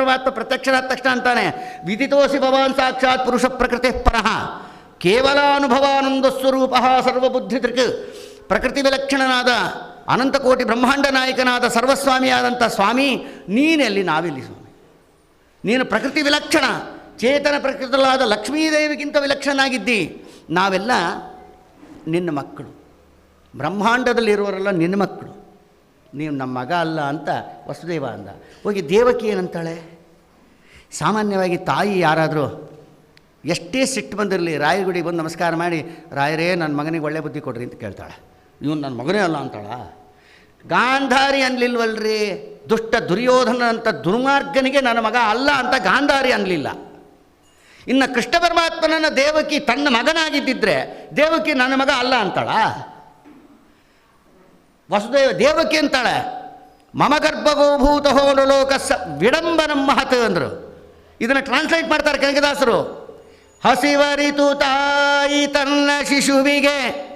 ಪರಮಾತ್ಮ ಪ್ರತ್ಯಕ್ಷರಾದ ತಕ್ಷಣ ಅಂತಾನೆ, ವಿದಿತೋಸಿ ಭವಾನ್ ಸಾಕ್ಷಾತ್ ಪುರುಷ ಪ್ರಕೃತಿ ಪರಃ, ಕೇವಲ ಅನುಭವಾನಂದ ಸ್ವರೂಪ ಸರ್ವಬುದ್ಧಿ ತೃಕ್ ಪ್ರಕೃತಿ ವಿಲಕ್ಷಣನಾದ ಅನಂತಕೋಟಿ ಬ್ರಹ್ಮಾಂಡ ನಾಯಕನಾದ ಸರ್ವಸ್ವಾಮಿಯಾದಂಥ ಸ್ವಾಮಿ, ನೀನೆಲ್ಲಿ ನಾವೆಲ್ಲಿ ಸ್ವಾಮಿ? ನೀನು ಪ್ರಕೃತಿ ವಿಲಕ್ಷಣ, ಚೇತನ ಪ್ರಕೃತಲಾದ ಲಕ್ಷ್ಮೀದೇವಿಗಿಂತ ವಿಲಕ್ಷಣನಾಗಿದ್ದಿ, ನಾವೆಲ್ಲ ನಿನ್ನ ಮಕ್ಕಳು. ಬ್ರಹ್ಮಾಂಡದಲ್ಲಿರುವರೆಲ್ಲ ನಿನ್ನ ಮಕ್ಕಳು. ನೀವು ನಮ್ಮ ಮಗ ಅಲ್ಲ ಅಂತ ವಸುದೇವ ಅಂದ. ಹೋಗಿ ದೇವಕಿ ಏನಂತಾಳೆ? ಸಾಮಾನ್ಯವಾಗಿ ತಾಯಿ ಯಾರಾದರೂ ಎಷ್ಟೇ ಸಿಟ್ಟು ಬಂದಿರಲಿ ರಾಯಗುಡಿ ಬಂದು ನಮಸ್ಕಾರ ಮಾಡಿ, ರಾಯರೇ ನನ್ನ ಮಗನಿಗೆ ಒಳ್ಳೆ ಬುದ್ಧಿ ಕೊಡ್ರಿ ಅಂತ ಕೇಳ್ತಾಳೆ. ಇವನು ನನ್ನ ಮಗನೇ ಅಲ್ಲ ಅಂತಾಳ. ಗಾಂಧಾರಿ ಅನ್ಲಿಲ್ವಲ್ರಿ? ದುಷ್ಟ ದುರ್ಯೋಧನ ಅಂತ ದುರ್ಮಾರ್ಗನಿಗೆ ನನ್ನ ಮಗ ಅಲ್ಲ ಅಂತ ಗಾಂಧಾರಿ ಅನ್ನಲಿಲ್ಲ ಇನ್ನು ಕೃಷ್ಣ ಪರಮಾತ್ಮನನ್ನ ದೇವಕಿ ತನ್ನ ಮಗನಾಗಿದ್ದಿದ್ರೆ ದೇವಕಿ ನನ್ನ ಮಗ ಅಲ್ಲ ಅಂತಾಳ? ವಸುದೇವ ದೇವಕಿ ಅಂತಾಳೆ. ಮಮ ಗರ್ಭಗೋಭೂತ ಹೋನು ಲೋಕ ಸ ವಿಡಂಬನ ಮಹತ್ ಅಂದರು. ಇದನ್ನು ಟ್ರಾನ್ಸ್ಲೇಟ್ ಮಾಡ್ತಾರೆ ಕನಕದಾಸರು ಹಸಿವರಿತು ತಾಯಿ ತನ್ನ ಶಿಶುವಿಗೆ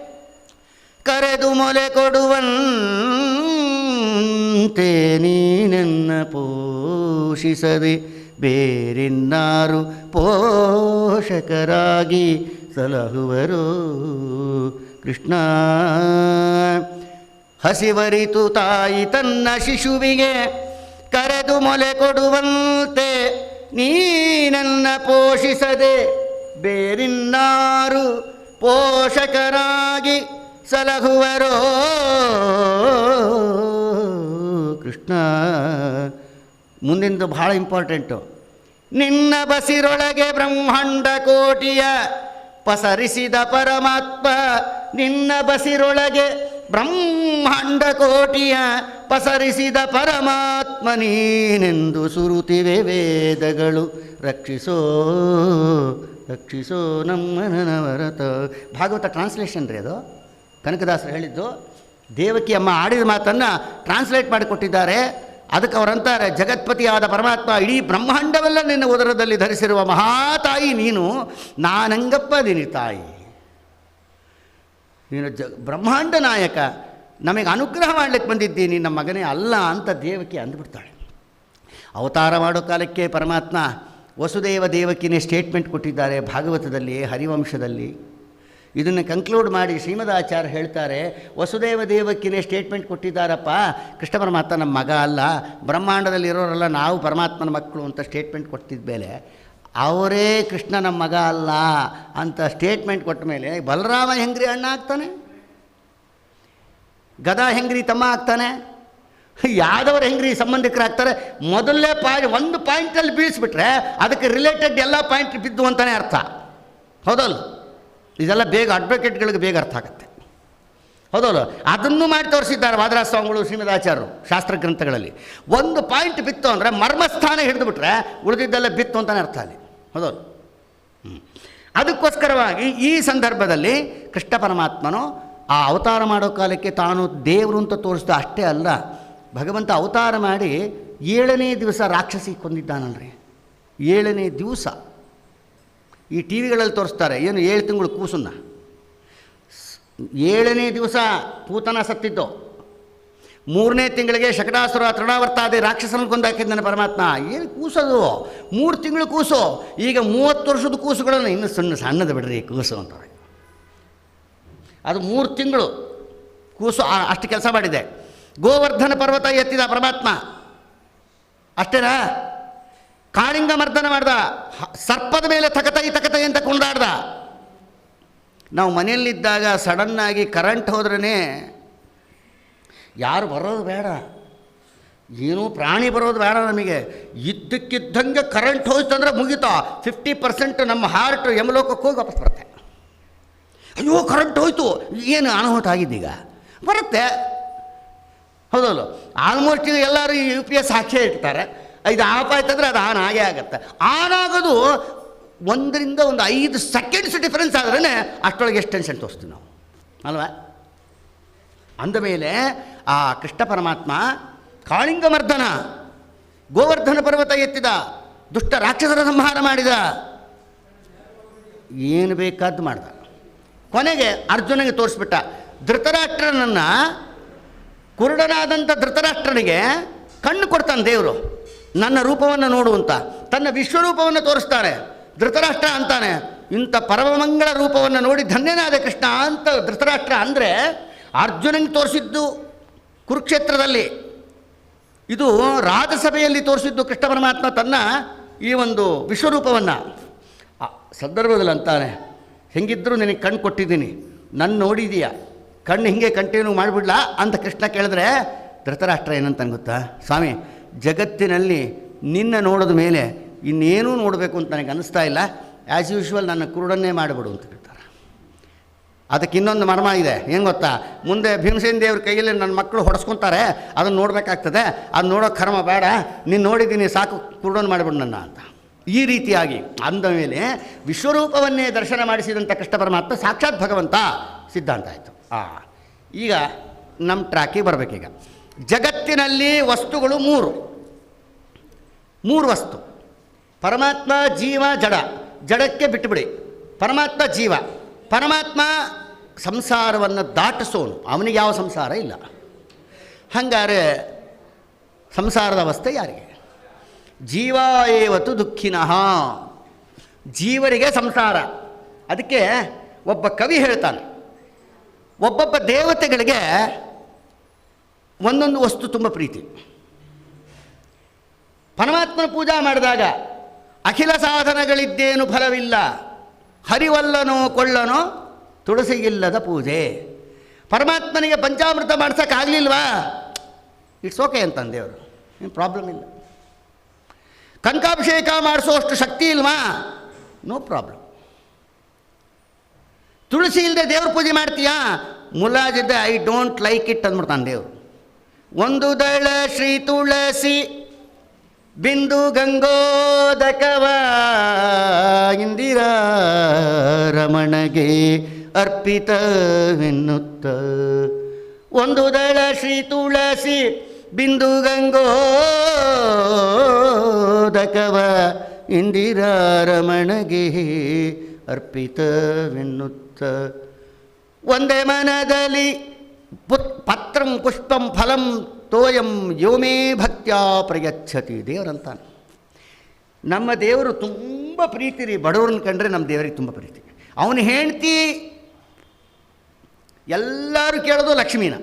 ಕರೆದು ಮೊಲೆ ಕೊಡುವಂತೆ ನೀನೆನ್ನ ಪೋಷಿಸದೆ ಬೇರೆನ್ನಾರು ಪೋಷಕರಾಗಿ ಸಲಹುವರು ಕೃಷ್ಣ. ಹಸಿವರಿತು ತಾಯಿ ತನ್ನ ಶಿಶುವಿಗೆ ಕರೆದು ಮೊಲೆ ಕೊಡುವಂತೆ ನೀನನ್ನ ಪೋಷಿಸದೆ ಬೇರಿನ್ನಾರು ಪೋಷಕರಾಗಿ ಸಲಹುವರೋ. ಕೃಷ್ಣ, ಮುಂದಿಂದು ಬಹಳ ಇಂಪಾರ್ಟೆಂಟು. ನಿನ್ನ ಬಸಿರೊಳಗೆ ಬ್ರಹ್ಮಾಂಡ ಕೋಟಿಯ ಪಸರಿಸಿದ ಪರಮಾತ್ಮ ನಿನ್ನ ಬಸಿರೊಳಗೆ ಬ್ರಹ್ಮಾಂಡ ಕೋಟಿಯ ಪಸರಿಸಿದ ಪರಮಾತ್ಮ ನೀನೆಂದು ಸುರುತಿವೆ ವೇದಗಳು. ರಕ್ಷಿಸೋ ರಕ್ಷಿಸೋ ನಮ್ಮ ನನವರತ ಭಾಗವತ ಟ್ರಾನ್ಸ್ಲೇಷನ್ ರೀ ಅದು. ಕನಕದಾಸರು ಹೇಳಿದ್ದು, ದೇವಕಿ ಅಮ್ಮ ಆಡಿದ ಮಾತನ್ನು ಟ್ರಾನ್ಸ್ಲೇಟ್ ಮಾಡಿಕೊಟ್ಟಿದ್ದಾರೆ. ಅದಕ್ಕೆ ಅವರಂತಾರೆ ಜಗತ್ಪತಿಯಾದ ಪರಮಾತ್ಮ ಇಡೀ ಬ್ರಹ್ಮಾಂಡವೆಲ್ಲ ನಿನ್ನ ಉದರದಲ್ಲಿ ಧರಿಸಿರುವ ಮಹಾತಾಯಿ ನೀನು. ನಾನಂಗಪ್ಪ ನಿನ್ನ ತಾಯಿ. ನೀನು ಜ ಬ್ರಹ್ಮಾಂಡ ನಾಯಕ, ನಮಗೆ ಅನುಗ್ರಹ ಮಾಡಲಿಕ್ಕೆ ಬಂದಿದ್ದೀನಿ, ನಮ್ಮ ಮಗನೇ ಅಲ್ಲ ಅಂತ ದೇವಕಿ ಅಂದ್ಬಿಡ್ತಾಳೆ. ಅವತಾರ ಮಾಡೋ ಕಾಲಕ್ಕೆ ಪರಮಾತ್ಮ ವಸುದೇವ ದೇವಕಿನೇ ಸ್ಟೇಟ್ಮೆಂಟ್ ಕೊಟ್ಟಿದ್ದಾರೆ ಭಾಗವತದಲ್ಲಿ, ಹರಿವಂಶದಲ್ಲಿ. ಇದನ್ನು ಕನ್ಕ್ಲೂಡ್ ಮಾಡಿ ಶ್ರೀಮದಾಚಾರ್ಯ ಹೇಳ್ತಾರೆ, ವಸುದೇವ ದೇವಕ್ಕಿನೇ ಸ್ಟೇಟ್ಮೆಂಟ್ ಕೊಟ್ಟಿದ್ದಾರಪ್ಪ, ಕೃಷ್ಣ ಪರಮಾತ್ಮ ನಮ್ಮ ಮಗ ಅಲ್ಲ ಬ್ರಹ್ಮಾಂಡದಲ್ಲಿ ಇರೋರೆಲ್ಲ ನಾವು ಪರಮಾತ್ಮನ ಮಕ್ಕಳು ಅಂತ ಸ್ಟೇಟ್ಮೆಂಟ್ ಕೊಟ್ಟಿದ್ದ ಮೇಲೆ ಅವರೇ ಕೃಷ್ಣ ನಮ್ಮ ಮಗ ಅಲ್ಲ ಅಂತ ಸ್ಟೇಟ್ಮೆಂಟ್ ಕೊಟ್ಟ ಮೇಲೆ ಬಲರಾಮ ಹೆಂಗ್ರಿ ಅಣ್ಣ ಆಗ್ತಾನೆ? ಗದಾ ಹೆಂಗ್ರಿ ತಮ್ಮ ಆಗ್ತಾನೆ? ಯಾದವರು ಹೆಂಗ್ರಿ ಸಂಬಂಧಿಕರಾಗ್ತಾರೆ? ಮೊದಲನೇ ಪಾಯಿಂಟ್, ಒಂದು ಪಾಯಿಂಟಲ್ಲಿ ಬೀಳಿಸ್ಬಿಟ್ರೆ ಅದಕ್ಕೆ ರಿಲೇಟೆಡ್ ಎಲ್ಲ ಪಾಯಿಂಟ್ ಬಿದ್ದು ಅಂತಲೇ ಅರ್ಥ. ಹೌದಲ್ಲ? ಇದೆಲ್ಲ ಬೇಗ ಅಡ್ವೊಕೇಟ್ಗಳಿಗೆ ಬೇಗ ಅರ್ಥ ಆಗುತ್ತೆ. ಹೌದಲ್ಲ? ಅದನ್ನು ಮಾಡಿ ತೋರಿಸಿದ್ದಾರೆ ವಾದರಾಜ ಸ್ವಾಮಿಗಳು ಶ್ರೀಮದಾಚಾರ್ಯರು, ಶಾಸ್ತ್ರ ಗ್ರಂಥಗಳಲ್ಲಿ. ಒಂದು ಪಾಯಿಂಟ್ ಬಿತ್ತು ಅಂದರೆ ಮರ್ಮಸ್ಥಾನ ಹಿಡಿದುಬಿಟ್ರೆ ಉಳಿದಿದ್ದೆಲ್ಲ ಬಿತ್ತು ಅಂತಲೇ ಅರ್ಥ ಅಲ್ಲಿ. ಹ್ಮ್. ಅದಕ್ಕೋಸ್ಕರವಾಗಿ ಈ ಸಂದರ್ಭದಲ್ಲಿ ಕೃಷ್ಣ ಪರಮಾತ್ಮನು ಆ ಅವತಾರ ಮಾಡೋ ಕಾಲಕ್ಕೆ ತಾನು ದೇವರು ಅಂತ ತೋರಿಸ್ದ ಅಷ್ಟೇ ಅಲ್ಲ, ಭಗವಂತ ಅವತಾರ ಮಾಡಿ ಏಳನೇ ದಿವಸ ರಾಕ್ಷಸಿ ಕೊಂದಿದ್ದಾನಲ್ರಿ. ಏಳನೇ ದಿವಸ. ಈ ಟಿ ವಿಗಳಲ್ಲಿ ತೋರಿಸ್ತಾರೆ, ಏನು ಏಳು ತಿಂಗಳು ಕೂಸನ್ನ. ಏಳನೇ ದಿವಸ ಪೂತನ ಸತ್ತಿದ್ದು. ಮೂರನೇ ತಿಂಗಳಿಗೆ ಶಕಟಾಸುರ ತೃಣಾವರ್ತಾದಿ ರಾಕ್ಷಸನ ಕೊಂದಾಕಿದ್ದಾನೆ ಪರಮಾತ್ಮ. ಏನು ಕೂಸೋದು? ಮೂರು ತಿಂಗಳು ಕೂಸು. ಈಗ ಮೂವತ್ತು ವರ್ಷದ ಕೂಸುಗಳನ್ನು ಇನ್ನು ಸಣ್ಣ ಸಣ್ಣದು ಬಿಡ್ರಿ, ಕೂಸು ಅಂತಾರೆ ಅದು ಮೂರು ತಿಂಗಳು ಕೂಸು ಅಷ್ಟು ಕೆಲಸ ಮಾಡಿದೆ. ಗೋವರ್ಧನ ಪರ್ವತ ಎತ್ತಿದ ಪರಮಾತ್ಮ. ಅಷ್ಟೇನಾ? ಕಾಳಿಂಗ ಮರ್ದನ ಮಾಡ್ದ. ಸರ್ಪದ ಮೇಲೆ ತಕತೈ ತಕತೈ ಅಂತ ಕೊಂಡಾಡ್ದ. ನಾವು ಮನೆಯಲ್ಲಿದ್ದಾಗ ಸಡನ್ನಾಗಿ ಕರೆಂಟ್ ಹೋದ್ರೇ ಯಾರು ಬರೋದು ಬೇಡ. ಏನೂ ಪ್ರಾಣಿ ಬರೋದು ಬೇಡ ನಮಗೆ. ಇದ್ದಕ್ಕಿದ್ದಂಗೆ ಕರೆಂಟ್ ಹೋಯ್ತಂದ್ರೆ ಮುಗಿತಾ. ಫಿಫ್ಟಿ ಪರ್ಸೆಂಟ್ ನಮ್ಮ ಹಾರ್ಟ್ ಯಮಲೋಕಕ್ಕೆ ಹೋಗಿ ವಾಪಸ್ ಬರುತ್ತೆ. ಅಯ್ಯೋ ಕರೆಂಟ್ ಹೋಯ್ತು. ಏನು ಅನಾಹುತ ಆಗಿದ್ದೀಗ? ಬರುತ್ತೆ. ಹೌದೌದು. ಆಲ್ಮೋಸ್ಟ್ ಈಗ ಎಲ್ಲರೂ ಯು ಪಿ ಎಸ್ ಹಾಕೇ ಇರ್ತಾರೆ. ಇದು ಆಫ್ ಆಯ್ತಂದ್ರೆ ಅದು ಆನ್ ಆಗೇ ಆಗುತ್ತೆ. ಆನ್ ಆಗೋದು ಒಂದರಿಂದ ಒಂದು ಐದು ಸೆಕೆಂಡ್ಸ್ ಡಿಫ್ರೆನ್ಸ್ ಆದ್ರೇ ಅಷ್ಟೊಳಗೆ ಎಷ್ಟು ಟೆನ್ಷನ್ ತೋರಿಸ್ತೀವಿ ನಾವು. ಅಲ್ವಾ? ಅಂದಮೇಲೆ ಆ ಕೃಷ್ಣ ಪರಮಾತ್ಮ ಕಾಳಿಂಗ ಮರ್ದನ ಗೋವರ್ಧನ ಪರ್ವತ ಎತ್ತಿದ, ದುಷ್ಟ ರಾಕ್ಷಸರ ಸಂಹಾರ ಮಾಡಿದ. ಏನು ಬೇಕಾದ್ದು ಮಾಡ್ದ. ಕೊನೆಗೆ ಅರ್ಜುನಿಗೆ ತೋರಿಸ್ಬಿಟ್ಟ, ಧೃತರಾಷ್ಟ್ರನನ್ನು ಕುರುಡನಾದಂಥ ಧೃತರಾಷ್ಟ್ರನಿಗೆ ಕಣ್ಣು ಕೊಡ್ತಾನೆ ದೇವರು. ನನ್ನ ರೂಪವನ್ನು ನೋಡುವಂತ ತನ್ನ ವಿಶ್ವರೂಪವನ್ನು ತೋರಿಸ್ತಾನೆ ಧೃತರಾಷ್ಟ್ರ ಅಂತಾನೆ. ಇಂಥ ಪರಮಮಂಗಳ ರೂಪವನ್ನು ನೋಡಿ ಧನ್ಯನಾದ ಕೃಷ್ಣ ಅಂತ ಧೃತರಾಷ್ಟ್ರ ಅಂದರೆ ಅರ್ಜುನಂಗೆ ತೋರಿಸಿದ್ದು ಕುರುಕ್ಷೇತ್ರದಲ್ಲಿ. ಇದು ರಾಜಸಭೆಯಲ್ಲಿ ತೋರಿಸಿದ್ದು ಕೃಷ್ಣ ಪರಮಾತ್ಮ ತನ್ನ ಈ ಒಂದು ವಿಶ್ವರೂಪವನ್ನು. ಸಂದರ್ಭದಲ್ಲಿ ಅಂತಾನೆ ಹೆಂಗಿದ್ದರೂ ನಿನಗೆ ಕಣ್ಣು ಕೊಟ್ಟಿದ್ದೀನಿ ನನ್ನ ನೋಡಿದೀಯ. ಕಣ್ಣು ಹಿಂಗೆ ಕಂಟಿನ್ಯೂ ಮಾಡಿಬಿಡ್ಲಾ? ಅಂತ ಕೃಷ್ಣ ಕೇಳಿದ್ರೆ, ಧೃತರಾಷ್ಟ್ರ ಏನಂತ ಗೊತ್ತಾ? ಸ್ವಾಮಿ, ಜಗತ್ತಿನಲ್ಲಿ ನಿನ್ನ ನೋಡಿದ ಮೇಲೆ ಇನ್ನೇನೂ ನೋಡಬೇಕು ಅಂತ ನನಗೆ ಅನ್ನಿಸ್ತಾ ಇಲ್ಲ. ಆ್ಯಸ್ ಯೂಶ್ವಲ್ ನನ್ನ ಕುರುಡನ್ನೇ ಮಾಡಿಬಿಡು, ಅಂತ ಅದಕ್ಕೆ ಇನ್ನೊಂದು ಮರ್ಮ ಇದೆ. ಏನು ಗೊತ್ತಾ? ಮುಂದೆ ಭೀಮಸೇನ ದೇವ್ರ ಕೈಯಲ್ಲಿ ನನ್ನ ಮಕ್ಕಳು ಹೊಡೆಸ್ಕೊತಾರೆ. ಅದನ್ನು ನೋಡಬೇಕಾಗ್ತದೆ. ಅದು ನೋಡೋ ಕರ್ಮ ಬೇಡ. ನೀನು ನೋಡಿದ್ದೀನಿ, ಸಾಕು ಪೂರ್ಣ ಮಾಡಿಬಿಡು ನನ್ನ ಅಂತ. ಈ ರೀತಿಯಾಗಿ ಅಂದ ಮೇಲೆ ವಿಶ್ವರೂಪವನ್ನೇ ದರ್ಶನ ಮಾಡಿಸಿದಂಥ ಕೃಷ್ಣ ಪರಮಾತ್ಮ ಸಾಕ್ಷಾತ್ ಭಗವಂತ ಸಿದ್ಧಾಂತ ಆಯಿತು. ಆ, ಈಗ ನಮ್ಮ ಟ್ರ್ಯಾಕಿಗೆ ಬರಬೇಕೀಗ. ಜಗತ್ತಿನಲ್ಲಿ ವಸ್ತುಗಳು ಮೂರು. ಮೂರು ವಸ್ತು. ಪರಮಾತ್ಮ, ಜೀವ, ಜಡ. ಜಡಕ್ಕೆ ಬಿಟ್ಟುಬಿಡಿ ಪರಮಾತ್ಮ, ಜೀವ. ಪರಮಾತ್ಮ ಸಂಸಾರವನ್ನು ದಾಟಿಸೋನು. ಅವನಿಗೆ ಯಾವ ಸಂಸಾರ ಇಲ್ಲ. ಹಂಗಾರೆ ಸಂಸಾರದ ಅವಸ್ಥೆ ಯಾರಿಗೆ? ಜೀವ ಏವತ್ತು ದುಃಖಿನಃ. ಜೀವರಿಗೆ ಸಂಸಾರ. ಅದಕ್ಕೆ ಒಬ್ಬ ಕವಿ ಹೇಳ್ತಾನೆ. ಒಬ್ಬೊಬ್ಬ ದೇವತೆಗಳಿಗೆ ಒಂದೊಂದು ವಸ್ತು ತುಂಬ ಪ್ರೀತಿ. ಪರಮಾತ್ಮನ ಪೂಜಾ ಮಾಡಿದಾಗ ಅಖಿಲ ಸಾಧನಗಳಿದ್ದೇನು ಫಲವಿಲ್ಲ. ಹರಿವಲ್ಲನೋ ಕೊಳ್ಳನೋ ತುಳಸಿಗಿಲ್ಲದ ಪೂಜೆ. ಪರಮಾತ್ಮನಿಗೆ ಪಂಚಾಮೃತ ಮಾಡ್ಸೋಕ್ಕಾಗಲಿಲ್ವಾ? ಇಟ್ಸ್ ಓಕೆ ಅಂತಂದೇವರು ಏನು ಪ್ರಾಬ್ಲಮ್ ಇಲ್ಲ. ಕಂಕಾಭಿಷೇಕ ಮಾಡಿಸೋಷ್ಟು ಶಕ್ತಿ ಇಲ್ವಾ? ನೋ ಪ್ರಾಬ್ಲಮ್ ತುಳಸಿ ಇಲ್ಲದೆ ದೇವ್ರ ಪೂಜೆ ಮಾಡ್ತೀಯಾ? ಮುಲಾಜಿದ್ದೆ ಐ ಡೋಂಟ್ ಲೈಕ್ ಇಟ್ ಅಂದ್ಬಿಡ್ತಾನೆ ದೇವರು. ಒಂದು ದಳ ಶ್ರೀ ತುಳಸಿ. ಬಿಂದು ಗಂಗೋದಕವ ಇಂದಿರಾ ರಮಣಗೆ ಅರ್ಪಿತವೆನ್ನುತ್ತ. ಒಂದು ದಳ ಶ್ರೀ ತುಳಸಿ ಬಿಂದು ಗಂಗೋದಕವ ಇಂದಿರಾ ರಮಣಗೆ ಅರ್ಪಿತವೆನ್ನುತ್ತ. ಒಂದೇ ಮನದಲ್ಲಿ ಪತ್ರಂ ಪುಷ್ಪಂ ಫಲಂ ತೋಯಂ ಯೋಮೇ ಭಕ್ತ್ಯಾ ಪ್ರಯಚ್ಛತಿ ದೇವರಂತಾನೆ. ನಮ್ಮ ದೇವರು ತುಂಬ ಪ್ರೀತಿ ರೀ ಬಡವ್ರನ್ನ ಕಂಡ್ರೆ ನಮ್ಮ ದೇವರಿಗೆ ತುಂಬ ಪ್ರೀತಿ. ಅವನು ಹೆಂಡ್ತಿ ಎಲ್ಲರೂ ಕೇಳೋದು ಲಕ್ಷ್ಮೀನ.